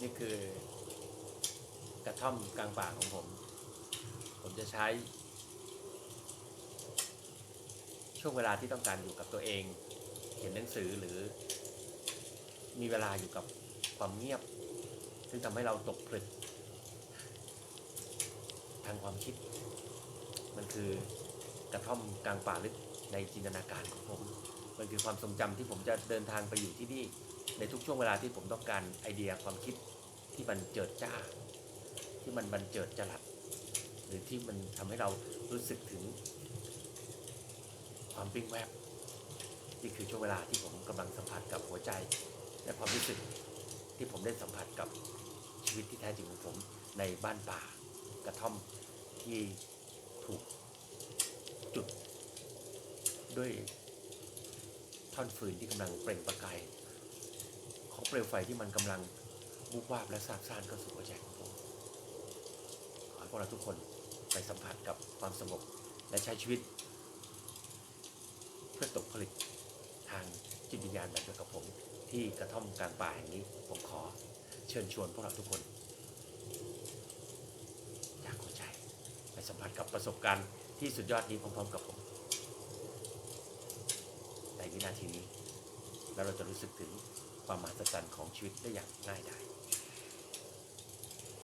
นี่คือกระท่อมกลางป่าของผม ผมจะใช้ ช่วงเวลาที่ต้องการอยู่กับตัวเอง เขียนหนังสือหรือ มีเวลาอยู่กับความเงียบ ซึ่งทำให้เราตกผลึก ทางความคิด มันคือกระท่อมกลางป่าลึกในจินตนาการของผม มันคือความทรงจำที่ผมจะเดินทางไปอยู่ที่นี่ ในทุกช่วงเวลาที่ผมต้องการไอเดียความคิดที่มันเจิดจ้า ที่มันบันเจิดจรัสหรือที่มันทำให้เรารู้สึกถึง ความปิ้งแวบนี่คือช่วงเวลาที่ผมกำลังสัมผัสกับหัวใจ และความรู้สึกที่ผมได้สัมผัสกับชีวิตที่แท้จริงของผมในบ้านป่ากระท่อมที่ถูกจุดด้วย ท่อนฟืนที่กำลังเปล่งประกายของเปลวไฟที่มันกำลังมุกวาบและซาบซ่านเข้าสู่หัวใจของผมขอให้พวกเราทุกคนไปสัมผัสกับความสงบและใช้ชีวิต เพื่อตกผลึกทางจิตวิญญาณแบบเดียวกับผม ที่กระท่อมกลางป่าแห่งนี้ผมขอเชิญชวนพวกเราทุกคนจากหัวใจ ไปสัมผัสกับประสบการณ์ที่สุดยอดนี้พร้อมๆกับผม วินาทีนี้ แล้วเราจะรู้สึกถึงความมหัศจรรย์ของชีวิตได้อย่างง่ายดาย